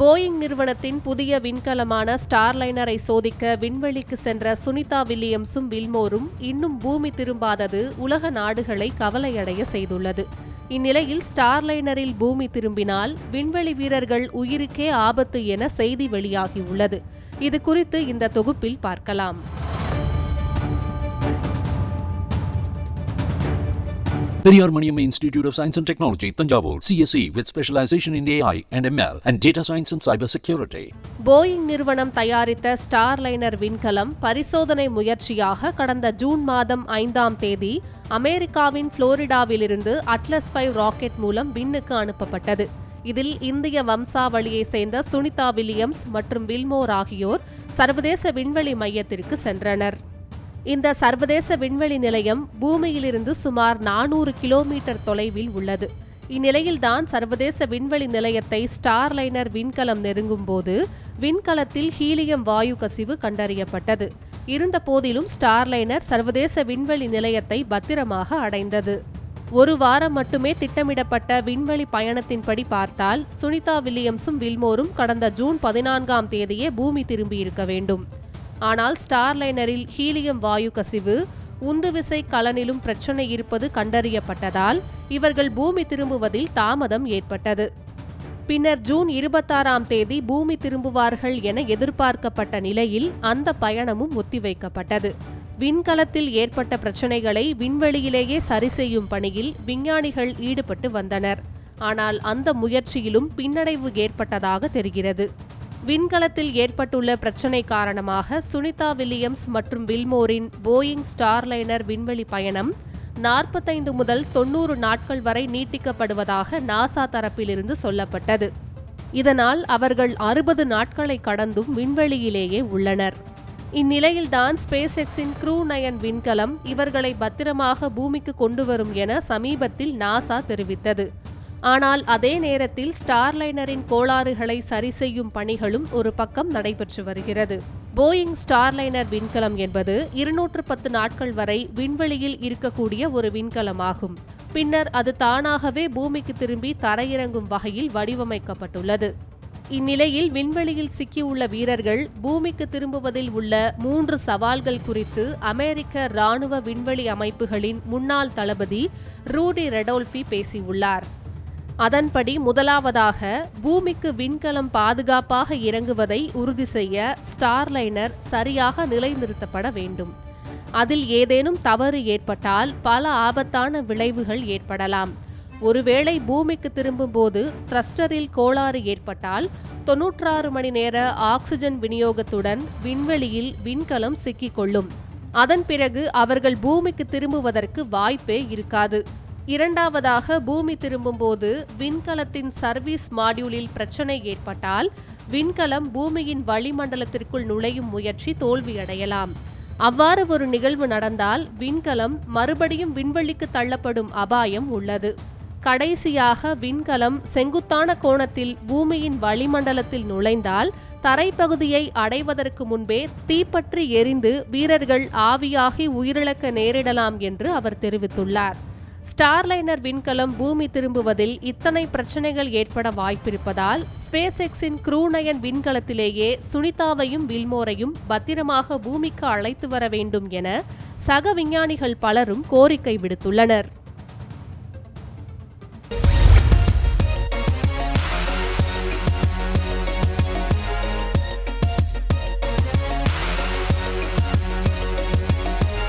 Boeing நிறுவனத்தின் புதிய விண்கலமான ஸ்டார்லைனரை சோதிக்க விண்வெளிக்கு சென்ற சுனிதா வில்லியம்ஸும் வில்மோரும் இன்னும் பூமி திரும்பாதது உலக நாடுகளை கவலையடைய செய்துள்ளது. இந்நிலையில் ஸ்டார்லைனரில் பூமி திரும்பினால் விண்வெளி வீரர்கள் உயிருக்கே ஆபத்து என செய்தி வெளியாகியுள்ளது. இது குறித்து இந்த தொகுப்பில் பார்க்கலாம். Periyar Maniam institute of science and technology Thanjavur CSE with specialisation in AI and ML and data science and cyber security Boeing நிறுவனம் தயாரித்த ஸ்டார் லைனர் விண்கலம் பரிசோதனை முயற்சியாக கடந்த ஜூன் மாதம் ஐந்தாம் தேதி அமெரிக்காவின் புளோரிடாவிலிருந்து அட்லஸ் ஃபைவ் ராக்கெட் மூலம் விண்ணுக்கு அனுப்பப்பட்டது. இதில் இந்திய வம்சாவளியை சேர்ந்த சுனிதா வில்லியம்ஸ் மற்றும் வில்மோர் ஆகியோர் சர்வதேச விண்வெளி மையத்திற்கு சென்றனர். இந்த சர்வதேச விண்வெளி நிலையம் பூமியிலிருந்து சுமார் நானூறு கிலோமீட்டர் தொலைவில் உள்ளது. இந்நிலையில்தான் சர்வதேச விண்வெளி நிலையத்தை ஸ்டார்லைனர் விண்கலம் நெருங்கும் போது விண்கலத்தில் ஹீலியம் வாயு கசிவு கண்டறியப்பட்டது. இருந்தபோதிலும் ஸ்டார்லைனர் சர்வதேச விண்வெளி நிலையத்தை பத்திரமாக அடைந்தது. ஒரு வாரம் மட்டுமே திட்டமிடப்பட்ட விண்வெளி பயணத்தின்படி பார்த்தால் சுனிதா வில்லியம்ஸும் வில்மோரும் கடந்த ஜூன் பதினான்காம் தேதியே பூமி திரும்பியிருக்க வேண்டும். ஆனால் ஸ்டார்லைனரில் ஹீலியம் வாயு கசிவு உந்துவிசை கலனிலும் பிரச்சனை இருப்பது கண்டறியப்பட்டதால் இவர்கள் பூமி திரும்புவதில் தாமதம் ஏற்பட்டது. பின்னர் ஜூன் இருபத்தாறாம் தேதி பூமி திரும்புவார்கள் என எதிர்பார்க்கப்பட்ட நிலையில் அந்த பயணமும் ஒத்திவைக்கப்பட்டது. விண்கலத்தில் ஏற்பட்ட பிரச்சனைகளை விண்வெளியிலேயே சரி செய்யும் பணியில் விஞ்ஞானிகள் ஈடுபட்டு வந்தனர். ஆனால் அந்த முயற்சியிலும் பின்னடைவு ஏற்பட்டதாக தெரிகிறது. விண்கலத்தில் ஏற்பட்டுள்ள பிரச்சினை காரணமாக சுனிதா வில்லியம்ஸ் மற்றும் வில்மோரின் போயிங் ஸ்டார்லைனர் விண்வெளி பயணம் நாற்பத்தைந்து முதல் தொன்னூறு நாட்கள் வரை நீட்டிக்கப்படுவதாக நாசா தரப்பிலிருந்து சொல்லப்பட்டது. இதனால் அவர்கள் அறுபது நாட்களை கடந்தும் விண்வெளியிலேயே உள்ளனர். இந்நிலையில்தான் ஸ்பேஸ் எக்ஸின் க்ரூ நயன் விண்கலம் இவர்களை பத்திரமாக பூமிக்கு கொண்டு வரும் என சமீபத்தில் நாசா தெரிவித்தது. ஆனால் அதே நேரத்தில் ஸ்டார்லைனரின் கோளாறுகளை சரி செய்யும் பணிகளும் ஒரு பக்கம் நடைபெற்று வருகிறது. போயிங் ஸ்டார்லைனர் விண்கலம் என்பது இருநூற்று பத்து நாட்கள் வரை விண்வெளியில் இருக்கக்கூடிய ஒரு விண்கலமாகும். பின்னர் அது தானாகவே பூமிக்கு திரும்பி தரையிறங்கும் வகையில் வடிவமைக்கப்பட்டுள்ளது. இந்நிலையில் விண்வெளியில் சிக்கியுள்ள வீரர்கள் பூமிக்கு திரும்புவதில் உள்ள மூன்று சவால்கள் குறித்து அமெரிக்க ராணுவ விண்வெளி அமைப்புகளின் முன்னாள் தளபதி ரூடி ரெடோல்ஃபி பேசியுள்ளார். அதன்படி முதலாவதாக பூமிக்கு விண்கலம் பாதுகாப்பாக இறங்குவதை உறுதி செய்ய ஸ்டார்லைனர் சரியாக நிலைநிறுத்தப்பட வேண்டும். அதில் ஏதேனும் தவறு ஏற்பட்டால் பல ஆபத்தான விளைவுகள் ஏற்படலாம். ஒருவேளை பூமிக்கு திரும்பும்போது த்ரஸ்டரில் கோளாறு ஏற்பட்டால் தொன்னூற்றாறு மணி நேர ஆக்சிஜன் விநியோகத்துடன் விண்வெளியில் விண்கலம் சிக்கிக்கொள்ளும். அதன் பிறகு அவர்கள் பூமிக்கு திரும்புவதற்கு வாய்ப்பே இருக்காது. இரண்டாவதாக பூமி திரும்பும்போது விண்கலத்தின் சர்வீஸ் மாடியூலில் பிரச்சனை ஏற்பட்டால் விண்கலம் பூமியின் வளிமண்டலத்திற்குள் நுழையும் முயற்சி தோல்வியடையலாம். அவ்வாறு ஒரு நிகழ்வு நடந்தால் விண்கலம் மறுபடியும் விண்வெளிக்கு தள்ளப்படும் அபாயம் உள்ளது. கடைசியாக விண்கலம் செங்குத்தான கோணத்தில் பூமியின் வளிமண்டலத்தில் நுழைந்தால் தரைப்பகுதியை அடைவதற்கு முன்பே தீப்பற்றி எரிந்து வீரர்கள் ஆவியாகி உயிரிழக்க நேரிடலாம் என்று அவர் தெரிவித்துள்ளார். ஸ்டார்லைனர் விண்கலம் பூமி திரும்புவதில் இத்தனை பிரச்சனைகள் ஏற்பட வாய்ப்பிருப்பதால் ஸ்பேஸ் எக்ஸின் குரூநயன் விண்கலத்திலேயே சுனிதாவையும் வில்மோரையும் பத்திரமாக பூமிக்கு அழைத்து வர வேண்டும் என சக விஞ்ஞானிகள் பலரும் கோரிக்கை விடுத்துள்ளனர்.